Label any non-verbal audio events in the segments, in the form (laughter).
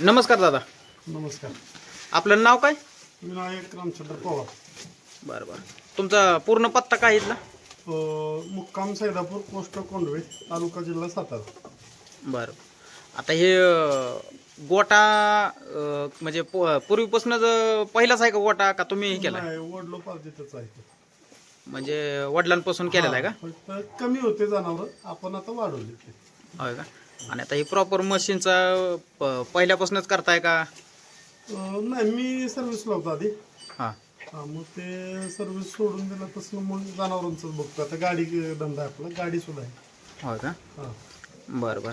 नमस्कार दादा. नमस्कार. आपलं नाव काय? विनायक रामचंद्र पवार. बरं बरं. तुमचा पूर्ण पत्ता काय इथला? अ, मुक्काम सैदापूर पोस्ट कोंडवे तालुका जिल्हा सातारा. बरं. आता हे अं, गोटा अं, म्हणजे प- पूर्वीपासूनच अं, पहिलाच आहे का गोटा का तुम्ही हे केला नाही वडलो पार्जितच आहे ते. म्हणजे वडिलांपासून केलेला आहे का? फक्त कमी होते जनावर आपण आता वाढवले ते. होय का? आणि आता ही प्रॉपर मशीनचा पहिल्यापासूनच करताय का? नाही मी सर्व्हिसला होतो आधी. हां. हा, मग ते सर्व्हिस सोडून दिलं तसं मग जनावरांचंच बघतो. आता गाडी धंदा आहे आपला गाडी सुद्धा आहे. होय का? हा. बरं बरं.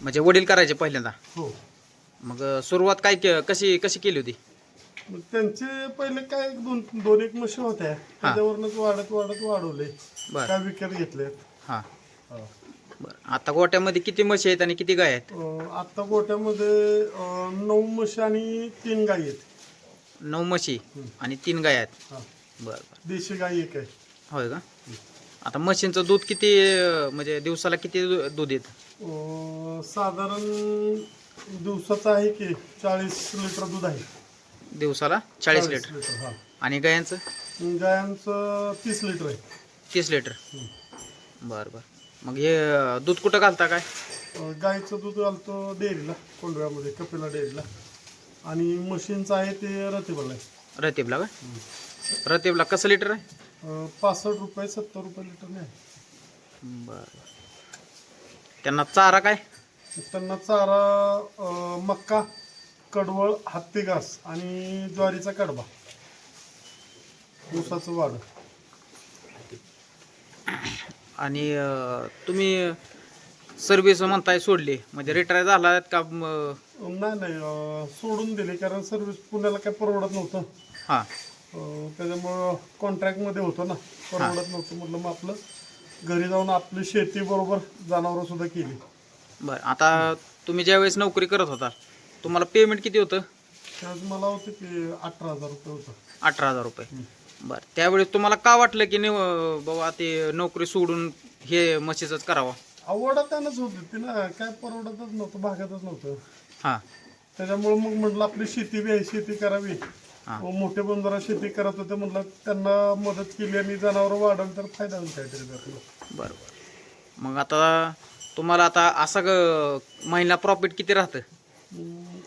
म्हणजे वडील करायचे पहिल्यांदा? हो. मग सुरुवात काय के- कशी कशी केली होती? मग त्यांचे पहिले काय दोन दोन एक म्हशी होत्या. त्याच्यावरनच वाढत वाढत वाढवले. बरं. काय विकत घेतले हां. बरं. आता गोट्यामध्ये किती म्हशी आहेत आणि किती गाय आहेत? अ, आता गोट्यामध्ये अ, नऊ म्हशी आणि तीन गाई आहेत. नऊ म्हशी आणि तीन गाय आहेत. हा. बरं बरं. देशी गाई एक आहे. होय का? आता म्हशींचं दूध किती अं, म्हणजे दिवसाला किती दू- दूध येतं? अ, साधारण दिवसाचं आहे की चाळीस लिटर दूध आहे. दिवसाला चाळीस लिटर. हा. आणि गायांचं? गायांचं तीस लिटर आहे. तीस लिटर. बरं बरं. मग हे दूध कुठं घालता काय? गाईचं दूध घालतो डेअरीला कोंडव्यामध्ये कपिला डेअरीला. आणि म्हशींचं आहे ते रतिबल आहे. रतीबला का? रतीबला कसं लिटर आहे? अ, पासष्ट रुपये सत्तर रुपये लिटर नाही. बरं. त्यांना चारा काय? त्यांना चारा अ, मक्का कडवळ हत्ती घास आणि ज्वारीचा कडबा. ऊसाचं वाढ. आणि तुम्ही सर्व्हिस म्हणताय सोडली. म्हणजे रिटायर झाला का म, नाही नाही अ, सोडून दिले. कारण सर्व्हिस पुण्याला काय परवडत नव्हतं. हां. अ, त्याच्यामुळं कॉन्ट्रॅक्टमध्ये होतं ना. परवडत नव्हतं म्हटलं मग आपलं. घरी जाऊन आपली शेती बरोबर जनावरं सुद्धा केली. बरं आता तुम्ही ज्यावेळेस नोकरी करत होता तुम्हाला पेमेंट किती होतं? त्यावेळेस मला होतं की अठरा हजार रुपये होतं. अठरा हजार रुपये. बरं त्यावेळेस तुम्हाला का वाटलं की निव बाबा ते नोकरी सोडून हे म्हशीचंच करावं? आवड त्यानंच होती. ती ना काय परवडतच नव्हतं भागातच नव्हतं. हां. त्याच्यामुळे मग म्हटलं आपली शेती बी आहे शेती करावी. हा. मग मोठे पण जरा शेती करत होते म्हटलं त्यांना मदत केली आणि जनावर वाढवली तर फायदा होईल काहीतरी आपलं बरं बरं मग आता तुम्हाला आता असा ग महिना प्रॉफिट किती राहतं?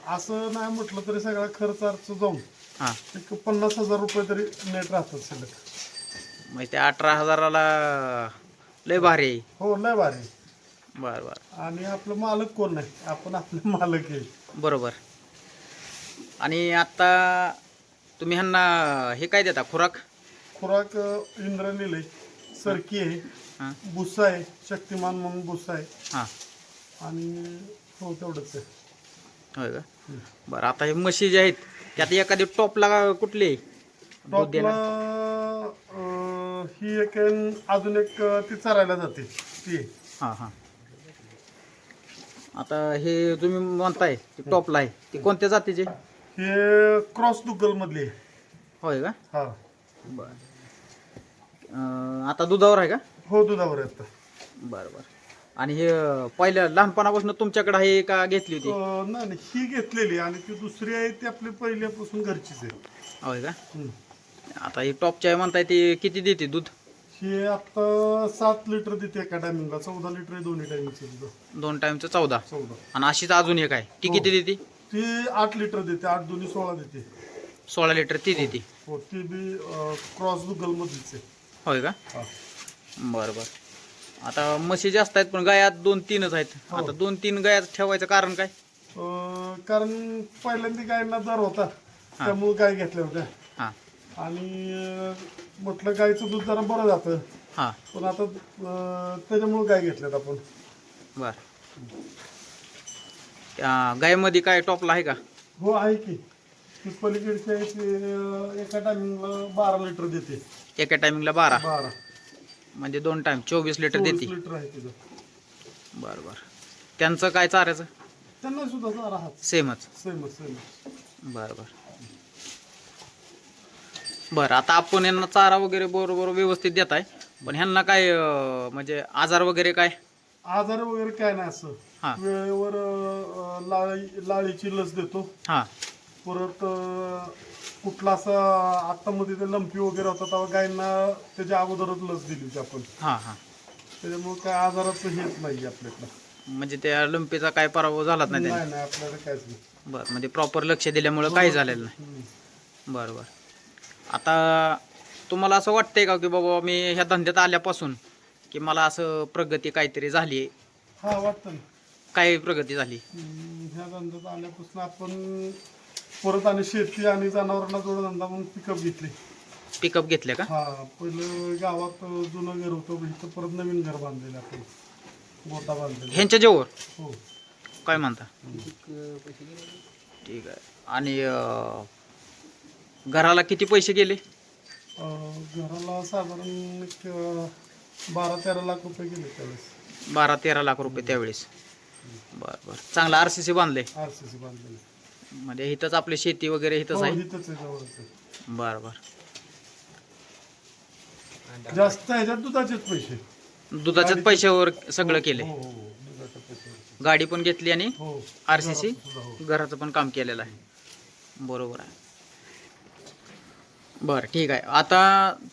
असं नाही म्हटलं तरी सगळा खर्च अर्च जाऊन. हां. एक पन्नास हजार रुपये तरी नेट राहतात शिल्लक म्हणजे त्या अठरा हजाराला लय भारी. आहे हो लय भारी. बरं बरं. आणि आपलं मालक कोण नाही आपण आपले (laughs) मालक आहे. बरोबर. आणि आता तुम्ही ह्यांना हे काय देता? खुराक? खुराक अं, इंद्रनील आहे सरकी आहे हां. भुसा आहे शक्तिमान म्हणून भुसा आहे. हां. आणि हो तेवढंच आहे. होय का? बरं आता हे म्हशी जे आहेत त्यात एखादी टॉपला कुठली? दूध टॉपला देणार. अं, ही एक अजून एक अं, ती चरायला जाते ती. हां हां. आता हे तुम्ही म्हणताय ते टॉपला आहे. ते कोणत्या जातीचे? हे क्रॉस दुगल मधली आहे. होय का? हा. बरं. अं, आता दुधावर आहे का? हो दुधावर आहे आता. बरं बरं. आणि हे पहिल्या लहानपणापासून तुमच्याकडे आहे का घेतली होती? अं, नाही नाही ही घेतलेली आणि ती दुसरी आहे ती आपली पहिल्यापासून घरचीच आहे. होय का? हम्म. आता ही टॉपची आहे म्हणताय ती किती देते दूध? ही आता सात लिटर देते एका टायमिंगला चौदा लिटर आहे दोन्ही टायमिंगचं दूध. दोन टाइमचं चौदा. चौदा. आणि अशीच अजून एक आहे. ती हो. किती देते ती? आठ लिटर देते आठ दोन्ही सोळा देते. सोळा लिटर ती देते. हो ती बी क्रॉस दुगल मधलीच आहे. होय का? हा. बरं बरं. आता म्हशी जास्त आहेत पण गायात दोन तीनच आहेत. हो. आता दोन तीन गायात ठेवायचं कारण काय? अं, कारण पहिल्यांदा गायींना दर होता. त्यामुळे गाय घेतल्या होत्या. हां. आणि अं, म्हटलं गायचं दूध जरा बरं जातं. हां. पण आता अं, त्याच्यामुळे गाय घेतल्यात आपण. बरं. गायमध्ये काय टॉपला आहे का? हो आहे की. ती पलीकडची आहे ती अं, एका टायमिंगला बारा लिटर देते. एका टायमिंगला बारा? बारा. म्हणजे दोन टाइम चोवीस लिटर चोवीस देते. लिटर आहे तिथं. बरं बरं. त्यांचं काय चारायचं त्यांना सुद्धा चारा सेमच. सेमच सेमच. बरं बरं. बरं आता आपण यांना चारा वगैरे बरोबर व्यवस्थित देत आहे पण ह्यांना काय अं, म्हणजे आजार वगैरे काय? आजार वगैरे काय नाही असं. हा. वेळेवर अं, लाळी लाळीची लस देतो. हां. परत अं, कुठला असा आता मध्ये ते लंपी वगैरे होता तेव्हा गायींना त्याच्या अगोदरच लस दिली होती आपण. हां हां. त्याच्यामुळे काय आजाराचं हेच नाही आपल्याकडं. म्हणजे त्या लंपीचा काय पराभव झालाच नाही त्याने? नाही नाही आपल्याला काहीच नाही. बरं म्हणजे प्रॉपर लक्ष दिल्यामुळं काही झालेलं नाही. हम्म. बरं बरं. आता तुम्हाला असं वाटतंय का की बाबा मी ह्या धंद्यात आल्यापासून की मला असं प्रगती काहीतरी झाली? हा वाटतं ना. काय प्रगती झाली? हम्म, ह्या धंद्यात आल्यापासून आपण परत आणि शेती आणि जनावरांना जोडधंदा म्हणून पिकअप घेतली. पिकअप घेतले का? हा पहिलं गावात जुनं घर होतं इथं परत नवीन घर बांधलेलं आपण. गोटा बांधलेला. ह्यांच्या जेवर हो. काय म्हणता? ठीक आहे. आणि अं, घराला किती पैसे गेले? अं, घराला साधारण एक अं, बारा तेरा लाख रुपये गेले त्यावेळेस. बारा तेरा लाख रुपये त्यावेळेस. बरं बरं. चांगलं आर सी सी बांधले आर सी सी बांधलेले म्हणजे इथंच आपली शेती वगैरे इथंच हो, आहे? इथंच आहे जवळच आहे. बरं बरं. जास्त ह्याच्यात दुधाचेच पैसे. दुधाच्याच पैशावर सगळं केलंय हो हो हो, गाडी पण घेतली आणि हो आर सी सी घरात सुद्धा हो. घराचं पण काम केलेलं आहे. बरोबर आहे. बरं ठीक आहे. आता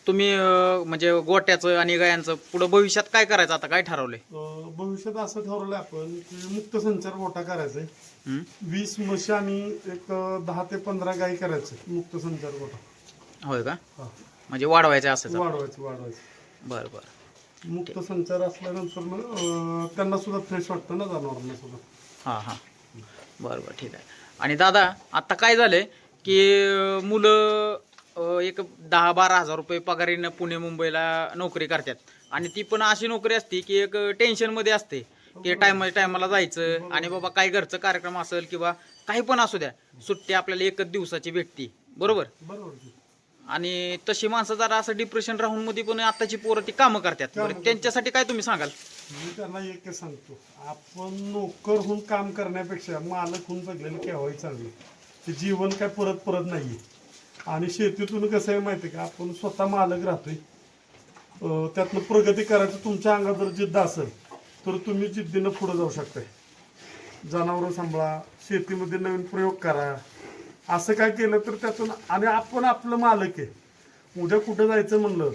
तुम्ही अं, म्हणजे गोट्याचं आणि गायांचं पुढं भविष्यात काय करायचं? आता काय ठरवलंय? अं, भविष्यात असं ठरवलंय आपण की मुक्त संचार गोटा करायचा आहे? वीस म्हशी आणि एक दहा ते पंधरा गाई करायचे मुक्त संचार गोटा होय का? हा. म्हणजे वाढवायचं असं वाढवायचं वाढवायचं. बरं बरं. मुक्त संचार असल्यानंतर मग, अं, त्यांना सुद्धा फ्रेश वाटतं ना जनावरांना सुद्धा हां हां. बरं बरं. ठीक आहे. आणि दादा आता काय झालंय की अं, मुलं अं, एक दहा बारा हजार रुपये पगारीनं पुणे मुंबईला नोकरी करतात. आणि ती पण अशी नोकरी असते की एक टेन्शनमध्ये असते. की टायमा टायमाला जायचं आणि बाबा काही घरचं कार्यक्रम असेल किंवा काही पण असू द्या सुट्टी आपल्याला एकच दिवसाची भेटती. बरोबर. आणि तशी माणसं जरा असं डिप्रेशन राहून मध्ये पण आताची पोरं ती कामं करतात. बरं त्यांच्यासाठी काय तुम्ही सांगाल? मी त्यांना एकच सांगतो. आपण नोकर होऊन काम करण्यापेक्षा मालक होऊन जगलेलं केव्हाही चांगलं. ते जीवन काय परत परत नाहीये आणि शेतीतून कसं आहे माहिती का? आपण स्वतः मालक राहतोय. अं, त्यातनं प्रगती करायचं तुमच्या अंगात जर जिद्द असेल तर तुम्ही जिद्दीनं पुढे जाऊ शकताय. जनावरं सांभाळा शेतीमध्ये नवीन प्रयोग करा. असं काय केलं तर त्यातून आणि आपण आपलं मालक आहे. उद्या कुठं जायचं म्हणलं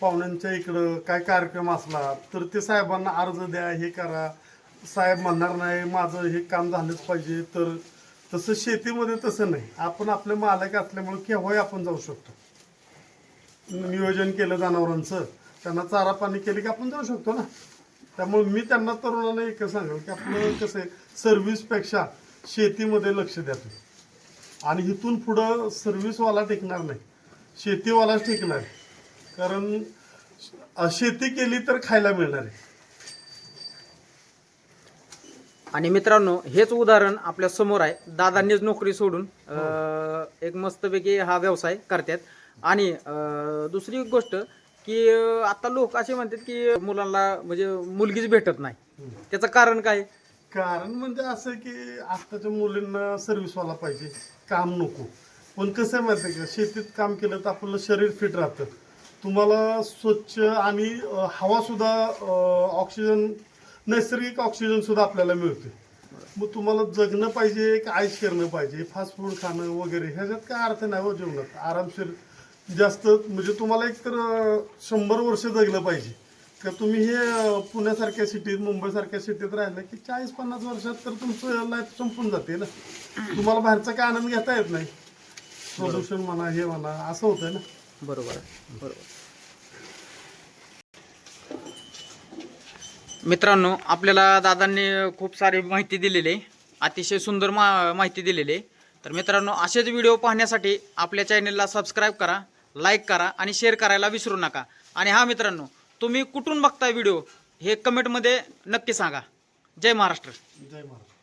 पाहुण्यांच्या इकडं काय कार्यक्रम असला तर ते साहेबांना अर्ज द्या हे करा. साहेब म्हणणार नाही माझं हे काम झालंच पाहिजे तर तसं शेतीमध्ये तसं नाही. आपण आपले मालक असल्यामुळे केव्हाही आपण जाऊ शकतो. नियोजन केलं जनावरांचं त्यांना चारा पाणी केलं की आपण जाऊ शकतो ना? त्यामुळे मी त्यांना तरुणांना एक सांगेल की आपलं कसं आहे सर्व्हिसपेक्षा शेतीमध्ये लक्ष द्या तुम्ही. आणि इथून पुढं सर्व्हिसवाला टिकणार नाही शेतीवालाच टिकणार. कारण शेती केली तर खायला मिळणार आहे आणि मित्रांनो हेच उदाहरण आपल्यासमोर आहे दादांनीच नोकरी सोडून अं, एक मस्तपैकी हा व्यवसाय करतात आणि अं, दुसरी गोष्ट की अं, आता लोक असे म्हणतात की मुलांना म्हणजे मुलगीच भेटत नाही. त्याचं कारण काय? कारण म्हणजे असं की आत्ताच्या मुलींना सर्व्हिसवाला पाहिजे काम नको. पण कसं आहे माहिती आहे का? शेतीत काम केलं तर आपलं शरीर फिट राहतं. तुम्हाला स्वच्छ आणि हवासुद्धा ऑक्सिजन नैसर्गिक ऑक्सिजन सुद्धा आपल्याला मिळते मग तुम्हाला जगणं पाहिजे की आईश करणं पाहिजे फास्ट फूड खाणं वगैरे ह्याच्यात काय अर्थ नाही हो जीवनात. आरामशीर जास्त म्हणजे तुम्हाला एक तर शंभर वर्ष जगलं पाहिजे. का तुम्ही हे पुण्यासारख्या सिटीत मुंबईसारख्या सिटीत राहिलं की चाळीस पन्नास वर्षात तर तुमचं लाईफ संपून जाते ना. तुम्हाला बाहेरचा काय आनंद घेता येत नाही. प्रदूषण म्हणा हे म्हणा असं होतं ना. बरोबर आहे बरोबर मित्रांनो आपल्याला दादांनी खूप सारी माहिती दिलेली आहे. अतिशय सुंदर मा माहिती दिलेली आहे. तर मित्रांनो असेच व्हिडिओ पाहण्यासाठी आपल्या चॅनलला सबस्क्राईब करा. लाईक करा आणि शेअर करायला विसरू नका. आणि हा मित्रांनो तुम्ही कुठून बघताय व्हिडिओ हे कमेंटमध्ये नक्की सांगा. जय महाराष्ट्र. जय महाराष्ट्र.